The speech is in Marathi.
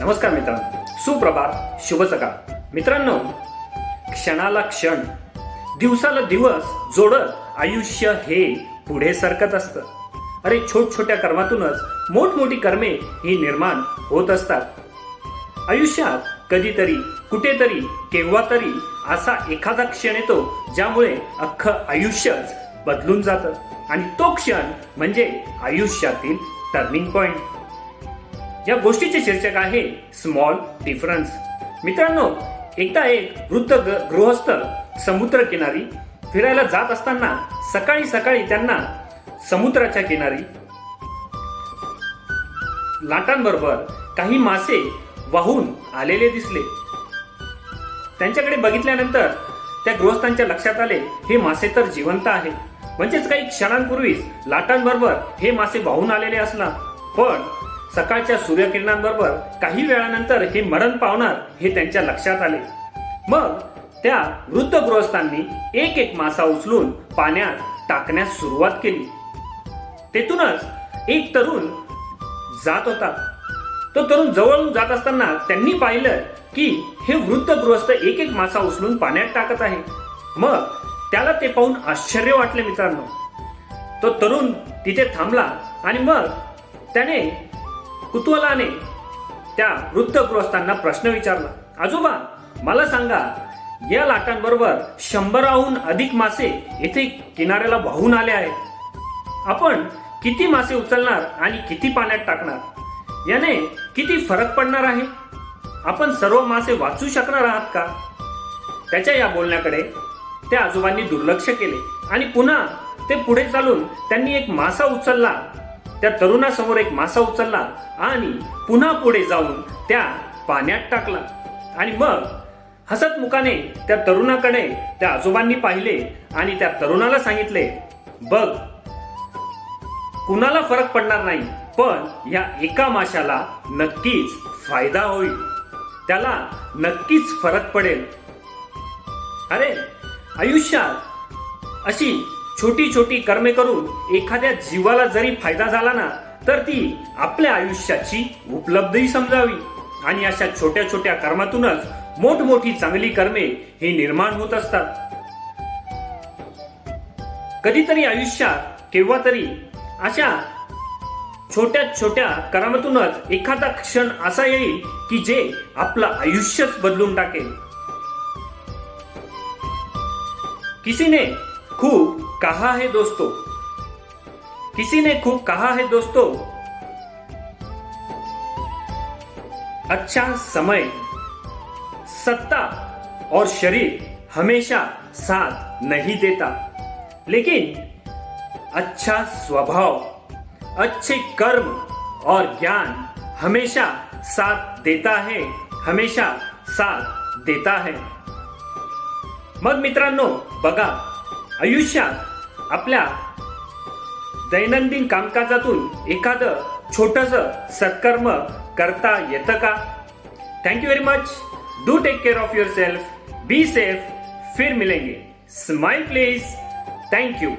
नमस्कार मित्रांनो. सुप्रभात. शुभ सकाळ. मित्रांनो क्षणाला क्षण दिवसाला दिवस जोडत आयुष्य हे पुढे सरकत असतं. अरे छोट छोट्या कर्मातूनच मोठमोठी कर्मे ही निर्माण होत असतात. आयुष्यात कधीतरी कुठेतरी केव्हा तरी असा एखादा क्षण येतो ज्यामुळे अख्खं आयुष्यच बदलून जातं. आणि तो क्षण म्हणजे आयुष्यातील टर्निंग पॉइंट. या गोष्टीचे शीर्षक आहे स्मॉल डिफरन्स मित्रांनो एकदा एक वृद्ध गृहस्थ समुद्र किनारी फिरायला जात असताना सकाळी सकाळी त्यांना समुद्राच्या किनारी लाटांबरोबर काही मासे वाहून आलेले दिसले. त्यांच्याकडे बघितल्यानंतर त्या गृहस्थांच्या लक्षात आले हे मासे तर जिवंत आहे म्हणजेच काही क्षणांपूर्वीच लाटांबरोबर हे मासे वाहून आलेले असणार. पण सकाळच्या सूर्यकिरणांबरोबर काही वेळानंतर हे मरण पावणार हे त्यांच्या लक्षात आले. मग त्या वृद्ध गृहस्थांनी एक एक मासा उचलून पाण्यात टाकण्यास सुरुवात केली. तेथूनच एक तरुण जात होता. तो तरुण जवळून जात असताना त्यांनी पाहिलं की हे वृद्ध गृहस्थ एक एक मासा उचलून पाण्यात टाकत आहे. मग त्याला ते पाहून आश्चर्य वाटले मित्रांनो. तो तरुण तिथे थांबला आणि मग त्याने कुतूहलाने त्या वृद्ध गृहस्थांना प्रश्न विचारला आजोबा मला सांगा या लाटांबरोबर शंभराहून अधिक मासे येथे किनाऱ्याला वाहून आले आहेत. आपण किती मासे उचलणार आणि किती पाण्यात टाकणार? याने किती फरक पडणार आहे? आपण सर्व मासे वाचू शकणार आहात का? त्याच्या या बोलण्याकडे त्या आजोबांनी दुर्लक्ष केले आणि पुन्हा ते पुढे चालून त्यांनी एक मासा उचलला त्या तरुणासमोर एक मासा उचलला आणि पुन्हा पुढे जाऊन त्या पाण्यात टाकला. आणि मग हसत मुखाने त्या तरुणाकडे त्या आजोबांनी पाहिले आणि त्या तरुणाला सांगितले बघ कुणाला फरक पडणार नाही पण या एका माशाला नक्कीच फायदा होईल. त्याला नक्कीच फरक पडेल. अरे आयुष्यात अशी छोटी छोटी कर्मे करून एखाद्या जीवाला जरी फायदा झाला ना तर ती आपल्या आयुष्याची उपलब्धही समजावी. आणि अशा छोट्या छोट्या कर्मातूनच मोठमोठी चांगली कर्मे ही निर्माण होत असतात. कधीतरी आयुष्यात केव्हा तरी अशा छोट्या छोट्या कर्मातूनच एखादा क्षण असा येईल की जे आपलं आयुष्यच बदलून टाकेल. किसीने खूप कहा है दोस्तों? किसी ने खूब कहा है दोस्तों? अच्छा समय, सत्ता और शरीर हमेशा साथ नहीं देता। लेकिन अच्छा स्वभाव, अच्छे कर्म और ज्ञान हमेशा साथ देता है, हमेशा साथ देता है। मग मित्रांनो, बघा, आयुष्यात आपल्या दैनंदिन कामकाजातून एखादं छोटस सत्कर्म करता येतं का? Thank you very much do take care of yourself be safe फिर मिलेंगे. Smile please thank you